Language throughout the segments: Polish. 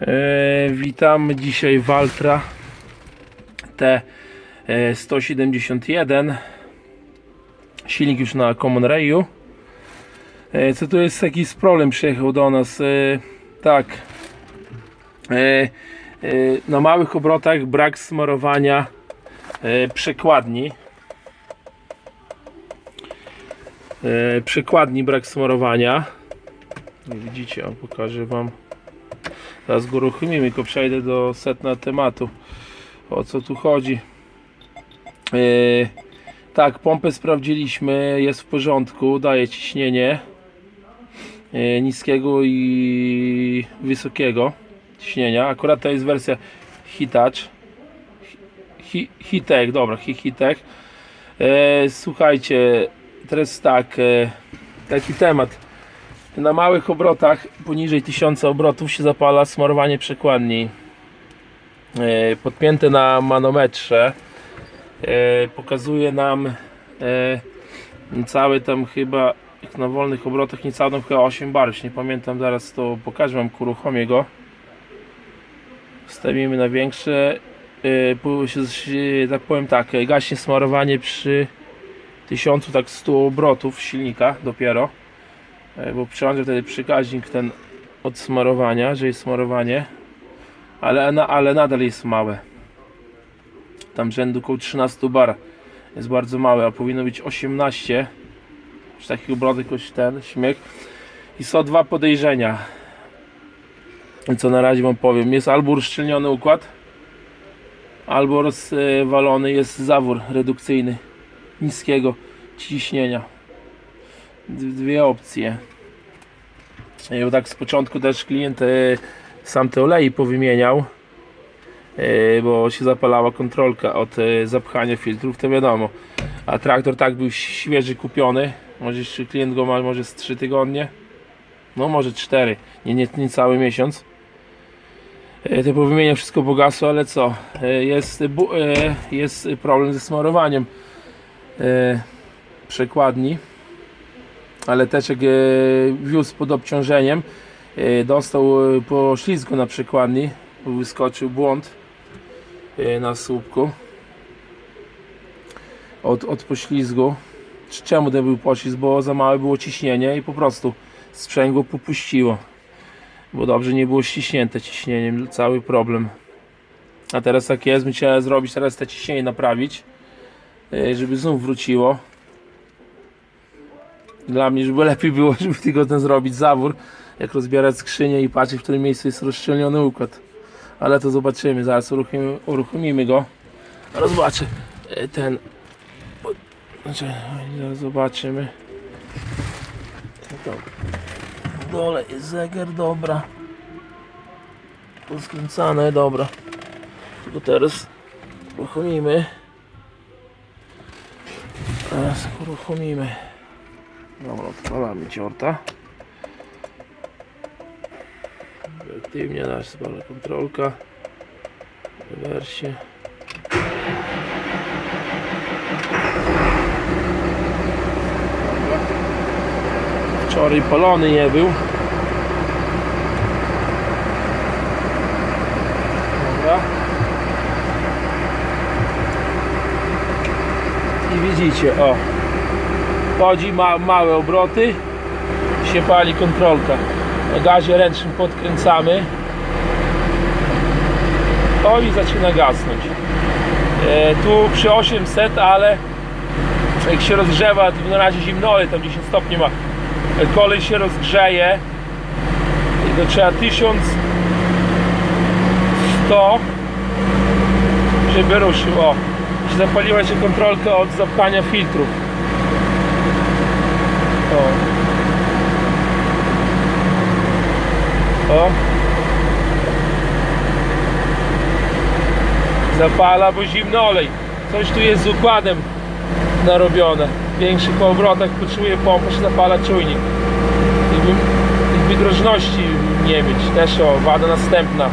E, witam dzisiaj Waltra T171 silnik już na Common Rayu. E, co tu jest jakiś problem? Przyjechał do nas e, tak. E, e, na małych obrotach brak smarowania e, przekładni. E, przekładni brak smarowania. Nie widzicie, o, pokażę wam Teraz go uruchomimy, tylko przejdę do setna tematu. O co tu chodzi? Yy, tak, pompę sprawdziliśmy, jest w porządku, daje ciśnienie yy, niskiego i wysokiego ciśnienia. Akurat to jest wersja Hitach. Hi, Hitek, dobra, Hi- Hitek. Yy, słuchajcie, teraz tak, taki temat. Na małych obrotach, poniżej 1000 obrotów się zapala smarowanie przekładni. E, Podpięte na manometrze. E, Pokazuje nam e, niecałe tam chyba, na wolnych obrotach, niecałe tam chyba 8 barw. Nie pamiętam, zaraz to pokażę wam, uruchomię go. Stawimy na większe. Się- Tak powiem tak, gaśnie smarowanie przy 1000 tak 100 obrotów silnika dopiero. E, bo przełączę wtedy przekaźnik ten od smarowania, że jest smarowanie, ale, ale nadal jest małe. Tam rzędu około 13 bar jest bardzo małe, a powinno być 18 przy takich obrotach jakoś ten śmiech. I są dwa podejrzenia. Co na razie wam powiem. Jest albo uszczelniony układ, albo rozwalony jest zawór redukcyjny niskiego ciśnienia dwie opcje. E, Bo tak z początku też klient e, sam te oleje powymieniał, e, bo się zapalała kontrolka od zapchania filtrów, to wiadomo. A traktor tak był świeży kupiony, może jeszcze klient go ma może z 3 tygodnie, no może 4, nie, nie, nie cały miesiąc. To powymieniał wszystko bogaso, ale co? Jest, jest problem ze smarowaniem przekładni ale jak e, wiózł pod obciążeniem e, dostał e, po ślizgu na przekładni wyskoczył błąd na słupku. Od, od poślizgu czemu ten był poślizg? bo za małe było ciśnienie i po prostu sprzęgło popuściło. Bo dobrze nie było ściśnięte ciśnieniem cały problem. A teraz tak jest, musiałem zrobić teraz te ciśnienie naprawić żeby znów wróciło dla mnie, żeby lepiej było, żeby ten zrobić zawór, jak rozbierać skrzynię i patrzeć, w którym miejscu jest rozszczelniony układ. Ale to zobaczymy, zaraz uruchomimy, uruchomimy go. Zaraz zobaczę e, ten. Znaczy, zaraz zobaczymy. W dole jest zegar, dobra. Poskręcane, dobra. Tylko teraz uruchomimy. Teraz uruchomimy. Dobra, odpalamy ciorta. Aktywnie nasz spala kontrolka. Rewersie. Wczoraj palony nie był. Widzicie, o chodzi, ma małe obroty, się pali kontrolka. Na gazie ręcznym podkręcamy. O i zaczyna gasnąć. E, tu przy 800, ale jak się rozgrzewa, to na razie zimno, ale tam 10 stopni ma. Kolej się rozgrzeje, to trzeba 1100 żeby ruszył. O, zapaliła się kontrolka od zapchania filtrów. O. Zapala, bo zimny olej. Coś tu jest z układem narobione. W większych obrotach potrzebuje pompa, się zapala czujnik. Jakby wydrożności nie mieć. Też o, wada następna.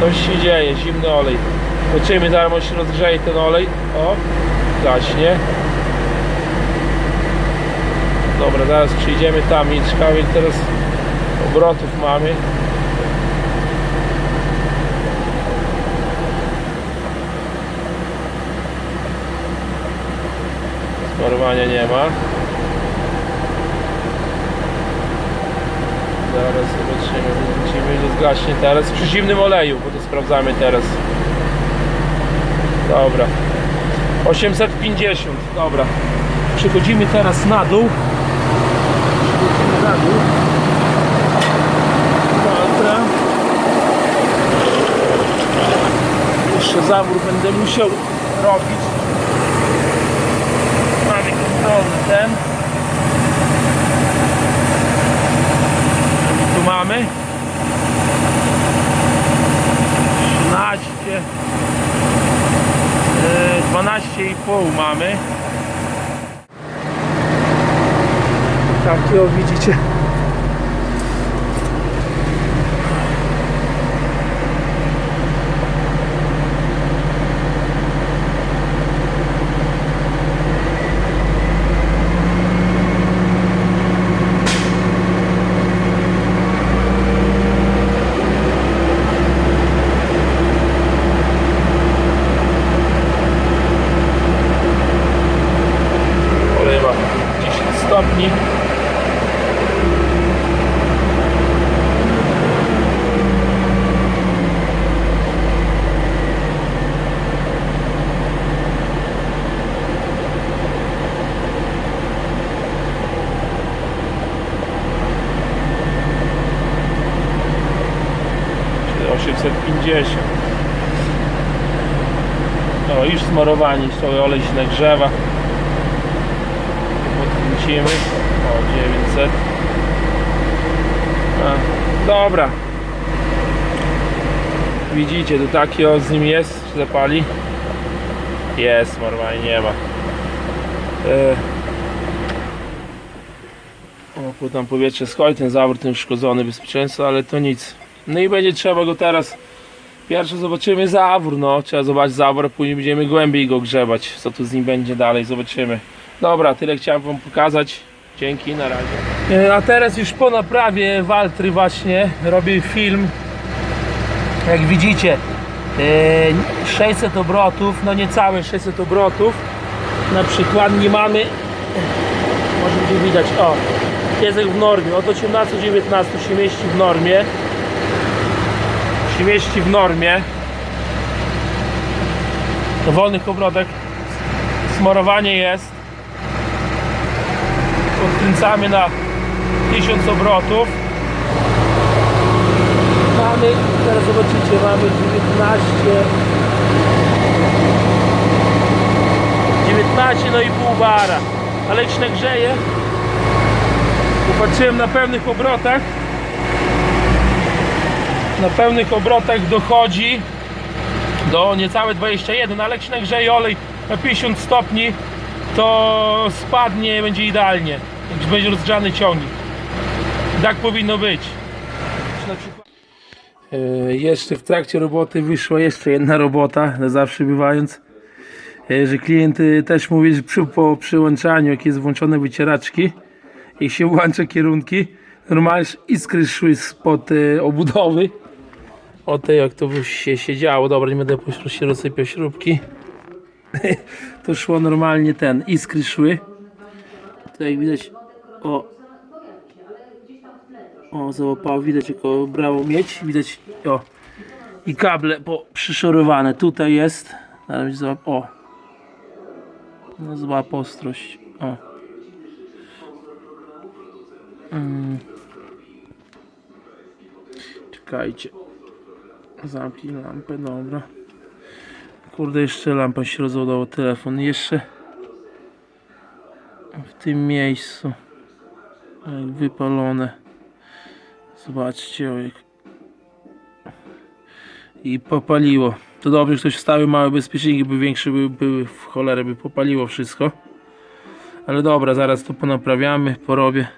Coś się dzieje, zimny olej. Zobaczymy, on się rozgrzeje ten olej. O, gaśnie. Dobra, zaraz przyjdziemy tam i ciekawie teraz obrotów mamy. Sparowania nie ma. Zaraz zobaczymy, widzimy, że zgaśnie teraz przy zimnym oleju, bo to sprawdzamy teraz. Dobra. 850, dobra. Przechodzimy teraz na dół. Jeszcze zawór będę musiał robić. Mamy kontrolny ten. Tu mamy 13 e, 12,5 mamy. Takie o widzicie. Olewa 10 stopni. Czyli 850 o, już smarowanie, cały olej się nagrzewa podkręcimy. O, 900. A, dobra. Widzicie, tu taki o z nim jest, czy zapali? Jest, normalnie nie ma. E... O, tam powietrze schodzi, ten zawór ten uszkodzony bezpieczeństwo, ale to nic. No i będzie trzeba go teraz Pierwsze zobaczymy zawór, no trzeba zobaczyć zawór, później będziemy głębiej go grzebać, co tu z nim będzie dalej, zobaczymy. Dobra, tyle chciałem wam pokazać. Dzięki, na razie. E, A teraz już po naprawie Waltry właśnie robię film. Jak widzicie, e, 600 obrotów, no niecałe 600 obrotów. Na przykład nie mamy, może będzie widać, o, piesek w normie, od 18 do 19 się mieści w normie. Się mieści w normie. Do wolnych obrotach smarowanie jest. Odkręcamy na 1000 obrotów. Mamy, teraz zobaczycie, mamy 19 19 no i pół bara. Ale się nagrzeje popatrzyłem na pewnych obrotach na pewnych obrotach dochodzi do niecałe 21 ale jak się nagrzeje olej na 50 stopni to spadnie, będzie idealnie. Jak będzie rozgrzany ciągnik. Tak powinno być. E, Jeszcze w trakcie roboty wyszła jeszcze jedna robota, zawsze bywając. e, Że klient e, też mówi, że przy, po przyłączaniu, jak jest włączone wycieraczki, i się włącza kierunki, normalnie iskry szły spod obudowy. O tej jak to się siedziało. Dobra, nie będę pośród się rozsypiał śrubki to szło normalnie ten, iskry szły. To jak widać, o, o, załapało, widać jak o, brało mieć, widać, o, i kable po, przyszorowane, tutaj jest, Zaraz o, no złap ostrość, o. Mm. Czekajcie, zamknij lampę, dobra. Kurde, jeszcze lampa się rozładowała telefon. Jeszcze w tym miejscu wypalone. Zobaczcie, o jak i popaliło. To dobrze, że ktoś wstawił małe bezpieczniki, by większe były, były w cholerę, by popaliło wszystko. Ale dobra, zaraz to ponaprawiamy, porobię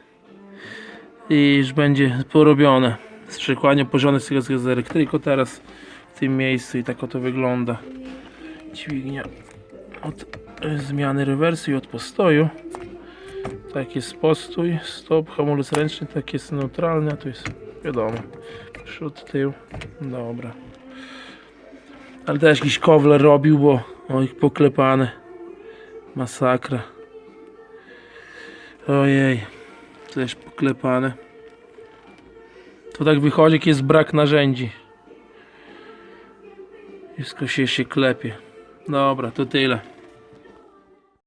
i już będzie porobione. Przekładnie porządek z tego z elektryką teraz w tym miejscu i tak oto wygląda dźwignia od e, zmiany rewersu i od postoju. Tak jest postój, stop, hamulec ręczny tak jest neutralny, a tu jest wiadomo przód, tył, dobra. Ale też jakiś kowler robił, bo o ich poklepane. Masakra. Ojej, też poklepane. To tak wychodzi, jak jest brak narzędzi. Wszystko się się klepie. Dobra, to tyle.